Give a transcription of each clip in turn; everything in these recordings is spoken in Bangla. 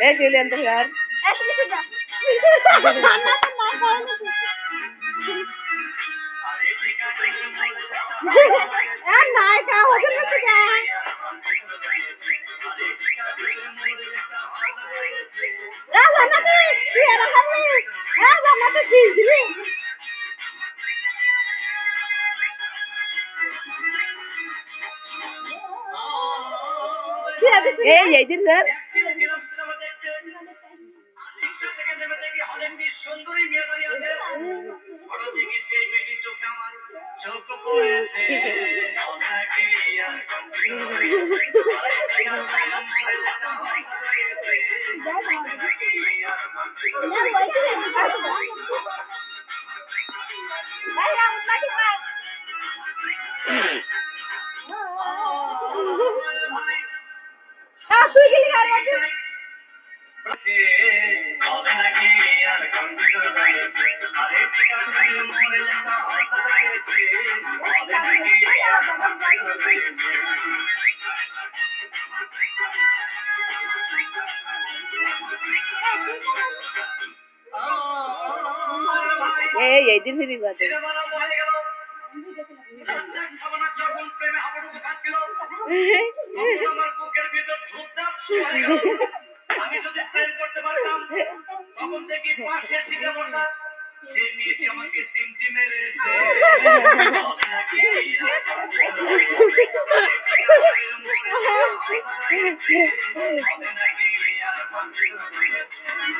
Hey Julian, dengar. Eh, sudah. Eh, naik দিলি? এই এই দিন স্যার। তুই গেলি এই এই দিন ফিরি বাদে আমি যদি প্রেম করতে পারতাম তখন থেকে পাশে ছিটে বসা সেই মেয়েটি আমাকে সিমটি মেরেছে আমি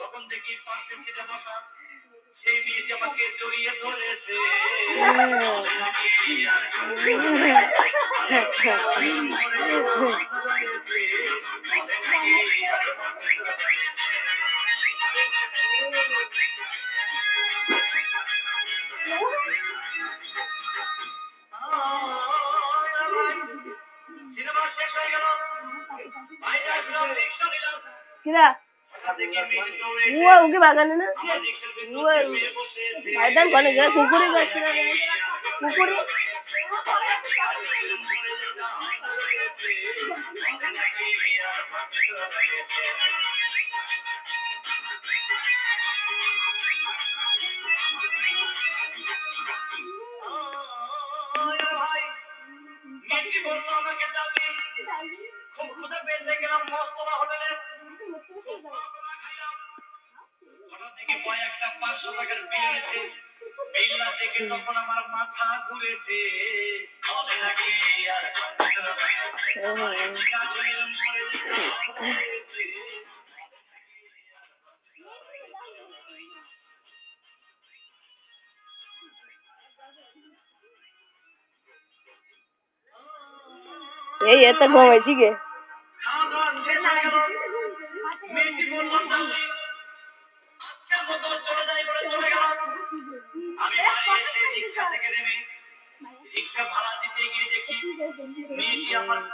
তখন দেখি পাশে ছিটে বসা সেই মেয়েটি আমাকে জড়িয়ে ধরেছে সিনেমা কিরা? উয়া উকে বাগানে না? বসে ময়দান কোনে গে কুকুরে যাচ্ছে কুকুরে খুব ক্ষুদা পেয়েছে, গেলাম মস্তলা হোটেলে। একটা পাঁচশো টাকার বিল এসে বিল না দেখে তখন আমার মাথা ঘুরেছে হবে নাকি আর এই এত ঘুমাইছি গে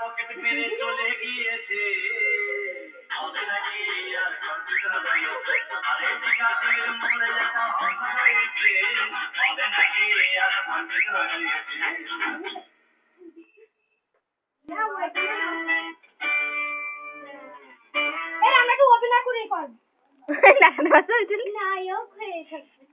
পকেট মেরে চলে গিয়েছে। নাকি আর আরে নাকি আর কর। নায়ক হয়ে থাকবে